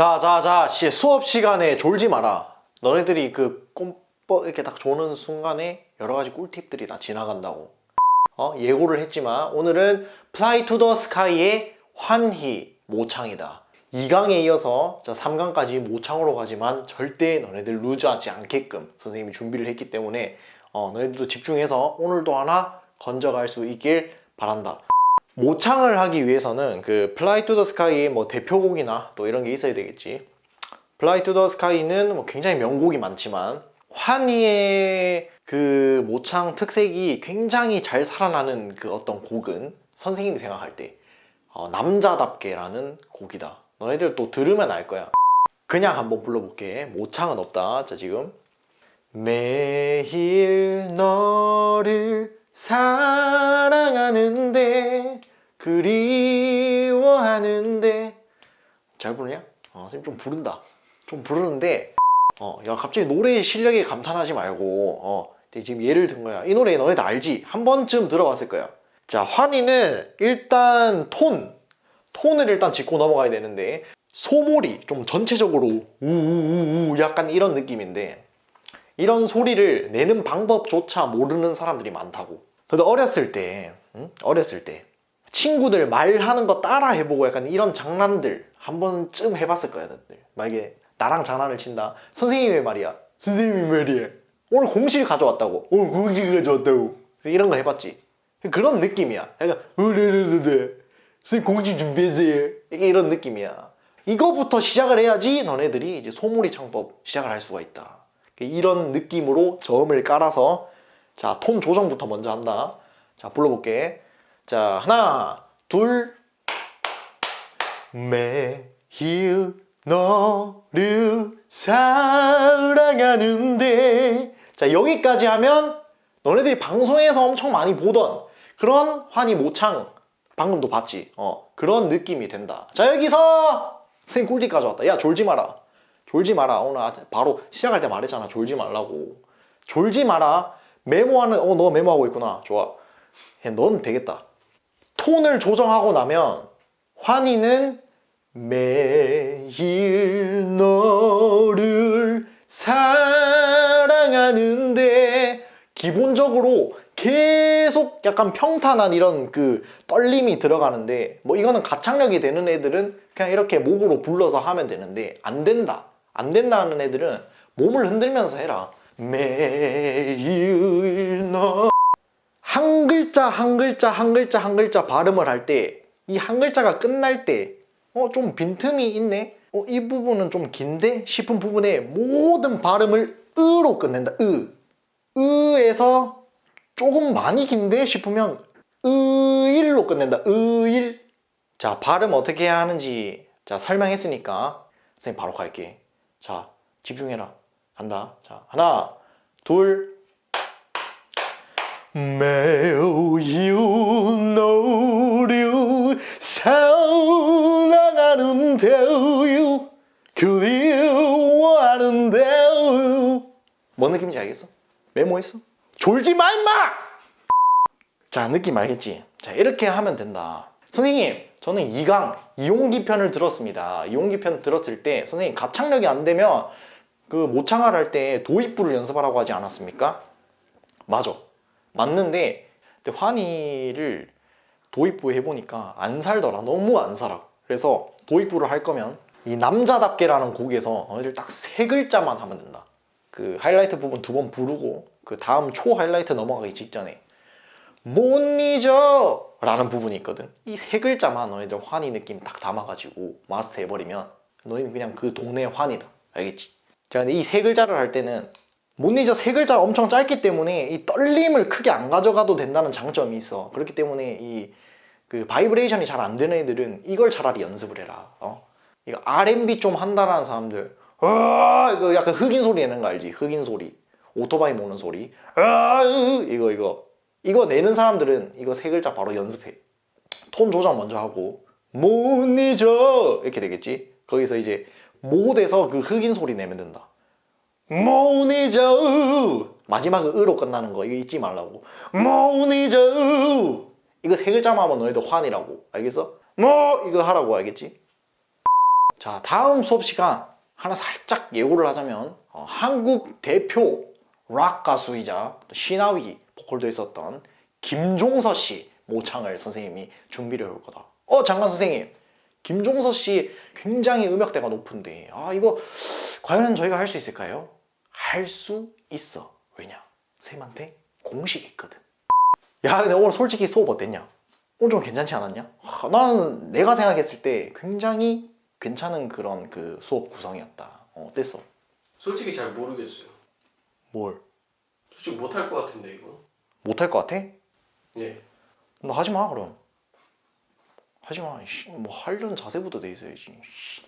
자, 자, 자, 씨, 수업 시간에 졸지 마라. 너네들이 그 꼼뻑 이렇게 딱 조는 순간에 여러 가지 꿀팁들이 다 지나간다고. 어, 예고를 했지만 오늘은 Fly to the Sky의 환희 모창이다. 2강에 이어서 자 3강까지 모창으로 가지만 절대 너네들 루즈하지 않게끔 선생님이 준비를 했기 때문에 어, 너희들도 집중해서 오늘도 하나 건져갈 수 있길 바란다. 모창을 하기 위해서는 그 Fly to the Sky의 뭐 대표곡이나 또 이런 게 있어야 되겠지. Fly to the Sky는 뭐 굉장히 명곡이 많지만 환희의 그 모창 특색이 굉장히 잘 살아나는 그 어떤 곡은 선생님이 생각할 때 어, 남자답게라는 곡이다. 너네들 또 들으면 알 거야. 그냥 한번 불러볼게. 모창은 없다. 자 지금 매일 너를 사랑하는데 그리워하는데 잘 부르냐? 어, 선생님 좀 부른다. 좀 부르는데 어, 야 갑자기 노래 실력에 감탄하지 말고 어, 지금 예를 든 거야. 이 노래 너네도 알지? 한 번쯤 들어봤을 거야. 자, 환희는 일단 톤, 톤을 일단 짚고 넘어가야 되는데 소몰이 좀 전체적으로 우우우우 약간 이런 느낌인데 이런 소리를 내는 방법조차 모르는 사람들이 많다고. 근데 어렸을 때, 응? 어렸을 때 친구들 말하는 거 따라 해보고 약간 이런 장난들 한 번쯤 해봤을 거야, 너들. 만약에 나랑 장난을 친다. 선생님이 말이야. 선생님이 말이야. 오늘 공실 가져왔다고. 오늘 공실 가져왔다고. 이런 거 해봤지. 그런 느낌이야. 약간 으르르르르. 선생님 공식 준비했어요. 이게 이런 느낌이야. 이거부터 시작을 해야지 너네들이 이제 소몰이 창법 시작을 할 수가 있다. 이런 느낌으로 저음을 깔아서 자, 톤 조정부터 먼저 한다. 자, 불러볼게. 자, 하나, 둘. 매일 너를 사랑하는데. 자, 여기까지 하면 너네들이 방송에서 엄청 많이 보던 그런 환희 모창 방금도 봤지? 어, 그런 느낌이 된다. 자, 여기서 선생님 꿀팁 가져왔다. 야, 졸지 마라. 졸지 마라. 오늘 아- 바로 시작할 때 말했잖아. 졸지 말라고. 졸지 마라. 메모하는, 어, 너 메모하고 있구나. 좋아. 야, 넌 되겠다. 톤을 조정하고 나면 환희는 매일 너를 사랑하는데 기본적으로 계속 약간 평탄한 이런 그 떨림이 들어가는데 뭐 이거는 가창력이 되는 애들은 그냥 이렇게 목으로 불러서 하면 되는데 안 된다. 안 된다는 애들은 몸을 흔들면서 해라. 매일 너한 글자 한 글자 한 글자 한 글자 발음을 할 때 이 한 글자가 끝날 때 어 좀 빈틈이 있네? 어 이 부분은 좀 긴데? 싶은 부분에 모든 발음을 으로 끝낸다. 으. 으에서 조금 많이 긴데? 싶으면 으일로 끝낸다. 으일. 자 발음 어떻게 해야 하는지 자 설명했으니까 선생님 바로 갈게. 자 집중해라. 간다. 자 하나 둘 매일 너를 사랑하는데 그리워하는데 뭔 느낌인지 알겠어? 메모했어? 졸지 마 임마! 자 느낌 알겠지? 자 이렇게 하면 된다 선생님 저는 2강 이용기 편을 들었습니다 이용기 편 들었을 때 선생님 가창력이 안 되면 그 모창을 할 때 도입부를 연습하라고 하지 않았습니까? 맞아 맞는데 근데 환희를 도입부 해보니까 안 살더라. 너무 안 살아. 그래서 도입부를 할 거면 이 남자답게라는 곡에서 너희들 딱 세 글자만 하면 된다. 그 하이라이트 부분 두 번 부르고 그 다음 초 하이라이트 넘어가기 직전에 못 잊어! 라는 부분이 있거든. 이 세 글자만 너희들 환희 느낌 딱 담아가지고 마스터 해버리면 너희는 그냥 그 동네 환희다. 알겠지? 자 근데 이 세 글자를 할 때는 못 잊어 세 글자 엄청 짧기 때문에 이 떨림을 크게 안 가져가도 된다는 장점이 있어. 그렇기 때문에 이 그 바이브레이션이 잘 안 되는 애들은 이걸 차라리 연습을 해라. 어? 이거 R&B 좀 한다라는 사람들. 아 이거 약간 흑인 소리 내는 거 알지? 흑인 소리. 오토바이 모는 소리. 아 이거 이거. 이거 내는 사람들은 이거 세 글자 바로 연습해. 톤 조정 먼저 하고. 못 잊어! 이렇게 되겠지? 거기서 이제 못에서 그 흑인 소리 내면 된다 못 잊어 마지막은 으로 끝나는 거 이거 잊지 말라고 못 잊어 이거 세 글자만 하면 너희들 환이라고 알겠어? 뭐 이거 하라고 알겠지? 자 다음 수업 시간 하나 살짝 예고를 하자면 어, 한국 대표 락 가수이자 또 시나위 보컬도 했었던 김종서 씨 모창을 선생님이 준비를 해올 거다. 어 장관 선생님, 김종서 씨 굉장히 음역대가 높은데 아 이거 과연 저희가 할 수 있을까요? 할 수 있어. 왜냐? 쌤한테 공식이 있거든. 야 근데 오늘 솔직히 수업 어땠냐? 오늘 좀 괜찮지 않았냐? 하, 나는 내가 생각했을 때 굉장히 괜찮은 그런 그 수업 구성이었다. 어, 어땠어? 솔직히 잘 모르겠어요. 뭘? 솔직히 못할 것 같은데 이거. 못할 것 같아? 예. 너 하지 마 그럼. 하지 마. 씨, 뭐 하려는 자세부터 돼 있어야지. 씨.